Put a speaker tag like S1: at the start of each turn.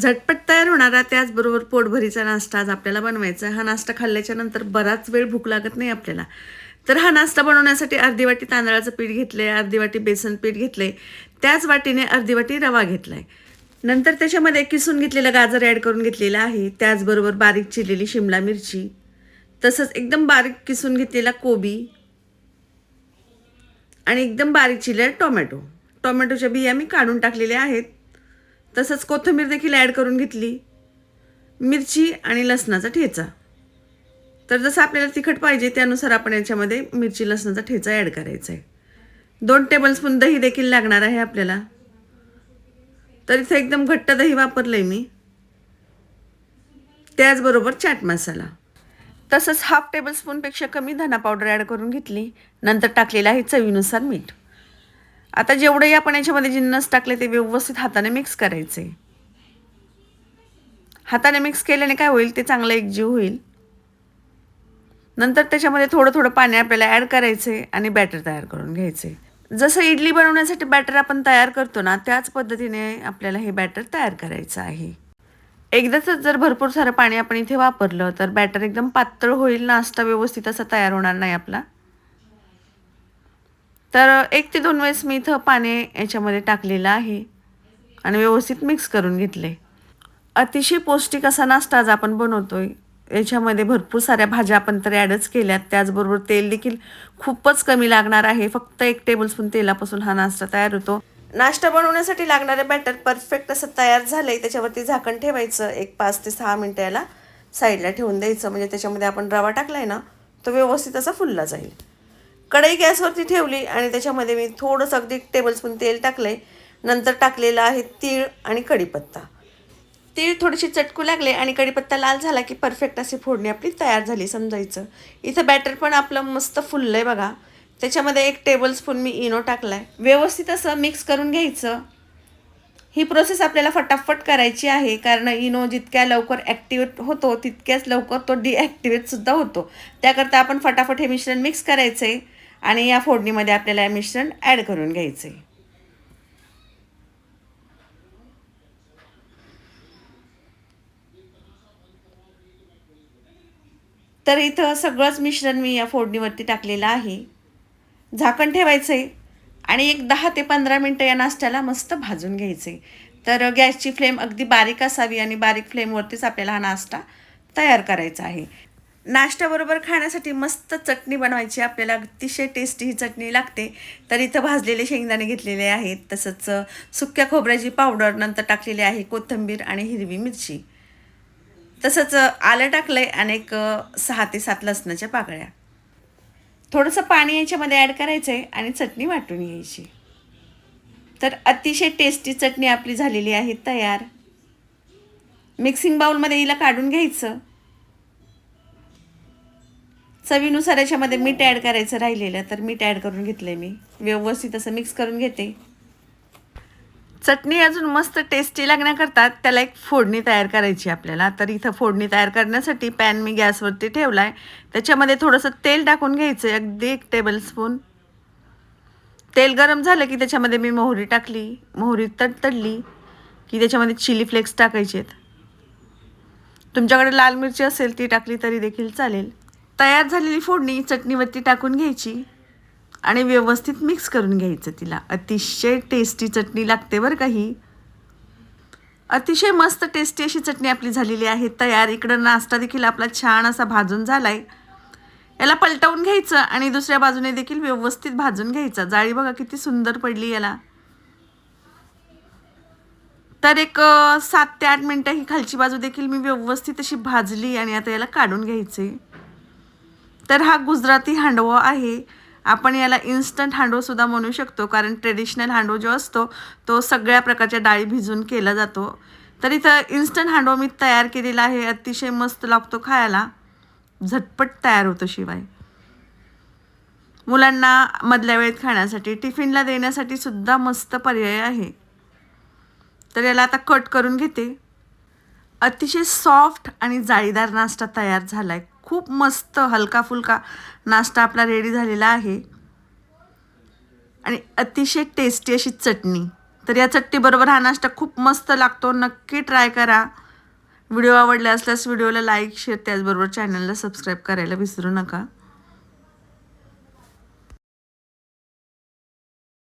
S1: झटपट तयार होणारा त्याचबरोबर पोटभरीचा नाश्ता आज आपल्याला बनवायचा हा नाश्ता खाल्ल्याच्या नंतर बराच वेळ भूक लागत नाही आपल्याला. तर हा नाश्ता बनवण्यासाठी अर्धी वाटी तांदळाचं पीठ घेतलं आहे अर्धी वाटी बेसन पीठ घेतलं आहे त्याच वाटीने अर्धी वाटी रवा घेतला आहे नंतर त्याच्यामध्ये किसून घेतलेलं गाजर ॲड करून घेतलेलं आहे. त्याचबरोबर बारीक चिरलेली शिमला मिरची. तसंच एकदम बारीक किसून घेतलेला कोबी. आणि एकदम बारीक चिरलेला टोमॅटो. टोमॅटोच्या बिया मी काढून टाकलेल्या आहेत. तसंच कोथिंबीर देखील ॲड करून घेतली. मिरची आणि लसणाचा ठेचा. तर जसं आपल्याला तिखट पाहिजे त्यानुसार आपण याच्यामध्ये मिरची लसणाचा ठेचा ॲड करायचा आहे. दोन टेबलस्पून दही देखील लागणार आहे आपल्याला. तर इथं एकदम घट्ट दही वापरलं आहे मी. त्याचबरोबर चाट मसाला. तसंच हाफ टेबलस्पूनपेक्षा कमी धना पावडर ॲड करून घेतली. नंतर टाकलेलं आहे चवीनुसार मीठ. आता जेवढंही आपण याच्यामध्ये जिन्नस टाकले ते व्यवस्थित हाताने मिक्स करायचे. हाताने मिक्स केल्याने काय होईल? ते चांगलं एकजीव होईल. नंतर त्याच्यामध्ये थोडं थोडं पाणी आपल्याला ॲड करायचे आणि बॅटर तयार करून घ्यायचे. जसं इडली बनवण्यासाठी बॅटर आपण तयार करतो ना त्याच पद्धतीने आपल्याला हे बॅटर तयार करायचं आहे. एकदाच जर भरपूर सारं पाणी आपण इथे वापरलं तर बॅटर एकदम पातळ होईल नाश्ता व्यवस्थित असा तयार होणार नाही आपला. तर एक ते दोन वेळेस मी इथं पाणी याच्यामध्ये टाकलेलं आहे आणि व्यवस्थित मिक्स करून घेतले अतिशय पौष्टिक असा नाश्ता आज आपण बनवतो आहे याच्यामध्ये भरपूर साऱ्या भाज्या आपण तर ॲडच केल्यात. त्याचबरोबर तेल देखील खूपच कमी लागणार आहे. फक्त एक टेबलस्पून तेलापासून हा नाश्ता तयार होतो. नाश्ता बनवण्यासाठी लागणारे बॅटर परफेक्ट असं तयार झालं आहे त्याच्यावरती झाकण ठेवायचं. एक पाच ते सहा मिनटं याला साईडला ठेवून द्यायचं. म्हणजे त्याच्यामध्ये आपण रवा टाकला आहे ना तो व्यवस्थित असा फुलला जाईल. कढई गॅसवरती ठेवली आणि त्याच्यामध्ये मी थोडंसं अगदी टेबलस्पून तेल टाकलं आहे नंतर टाकलेलं आहे तीळ आणि कढीपत्ता. तीळ थोडीशी चटकू लागले आणि कढीपत्ता लाल झाला की परफेक्ट अशी फोडणी आपली तयार झाली समजायचं. इथं बॅटर पण आपलं मस्त फुललं आहे बघा. त्याच्यामध्ये एक टेबलस्पून मी इनो टाकला आहे व्यवस्थित असं मिक्स करून घ्यायचं. ही प्रोसेस आपल्याला फटाफट करायची आहे कारण इनो जितक्या लवकर ॲक्टिवेट होतो तितक्याच लवकर तो डिॲक्टिवेटसुद्धा होतो. त्याकरता आपण फटाफट हे मिश्रण मिक्स करायचं आहे आणि या फोडणीमध्ये आपल्याला हे मिश्रण ॲड करून घ्यायचं. आहे तर इथं सगळंच मिश्रण मी या फोडणीवरती टाकलेलं आहे. झाकण ठेवायचं आहे आणि एक दहा ते पंधरा मिनटं या नाश्त्याला मस्त भाजून घ्यायचे. तर गॅसची फ्लेम अगदी बारीक असावी आणि बारीक फ्लेमवरतीच आपल्याला हा नाश्ता तयार करायचा आहे. नाश्त्याबरोबर खाण्यासाठी मस्त चटणी बनवायची. आपल्याला अतिशय टेस्टी ही चटणी लागते. तर इथं भाजलेले शेंगदाणे घेतलेले आहेत. तसंच सुक्या खोबऱ्याची पावडर नंतर टाकलेली आहे कोथिंबीर आणि हिरवी मिरची. तसंच आलं टाकलं आहे आणि एक सहा ते सात लसणाच्या पाकळ्या. थोडंसं पाणी याच्यामध्ये ॲड करायचं आहे आणि चटणी वाटून घ्यायची. तर अतिशय टेस्टी चटणी आपली झालेली आहे तयार. मिक्सिंग बाउलमध्ये हिला काढून घ्यायचं. चवीनुसार याच्यामध्ये मीठ ॲड करायचं राहिलेलं तर मीठ ॲड करून घेतलं आहे मी. व्यवस्थित असं मिक्स करून घेते. चटणी अजून मस्त टेस्टी लागण्याकरता त्याला एक फोडणी तयार करायची आपल्याला. तर इथं फोडणी तयार करण्यासाठी पॅन मी गॅसवरती ठेवला आहे त्याच्यामध्ये थोडंसं तेल टाकून घ्यायचं आहे अगदी एक टेबलस्पून तेल गरम झालं की त्याच्यामध्ये मी मोहरी टाकली. मोहरी तडतडली की त्याच्यामध्ये चिली फ्लेक्स टाकायचे आहेत तुमच्याकडे लाल मिरची असेल ती टाकली तरी देखील चालेल. तयार झालेली फोडणी चटणीवरती टाकून घ्यायची आणि व्यवस्थित मिक्स करून घ्यायचं तिला. अतिशय टेस्टी चटणी लागते बरं काही अतिशय मस्त टेस्टी अशी चटणी आपली झालेली आहे. तयार. इकडं नाश्ता देखील आपला छान असा भाजून झाला आहे याला पलटवून घ्यायचं आणि दुसऱ्या बाजूने देखील व्यवस्थित भाजून घ्यायचं. जाळी बघा किती सुंदर पडली याला. तर एक सात ते आठ मिनटं ही खालची बाजू देखील मी व्यवस्थित अशी भाजली आणि आता याला काढून घ्यायचे. तर हा गुजराती हांडवो आहे. आपण याला इन्स्टंट हांडवसुद्धा म्हणू शकतो कारण ट्रेडिशनल हांडवो जो असतो तो सगळ्या प्रकारच्या डाळी भिजून केला जातो. तर इथं इन्स्टंट हांडवो मी तयार केलेला आहे अतिशय मस्त लागतो खायला. झटपट तयार होतो शिवाय. मुलांना मधल्या वेळेत खाण्यासाठी टिफिनला देण्यासाठी सुद्धा मस्त पर्याय आहे. तर याला आता कट करून घेते. अतिशय सॉफ्ट आणि जाळीदार नाश्ता तयार झाला आहे खूप मस्त हलका फुलका नाश्ता आपला रेडी झालेला आहे. आणि अतिशय टेस्टी अशी चटणी. तर या चटणीबरोबर हा नाश्ता खूप मस्त लागतो. नक्की ट्राय करा. व्हिडिओ आवडला असल्यास व्हिडिओला लाईक शेअर त्याचबरोबर चॅनलला सबस्क्राईब करायला विसरू नका.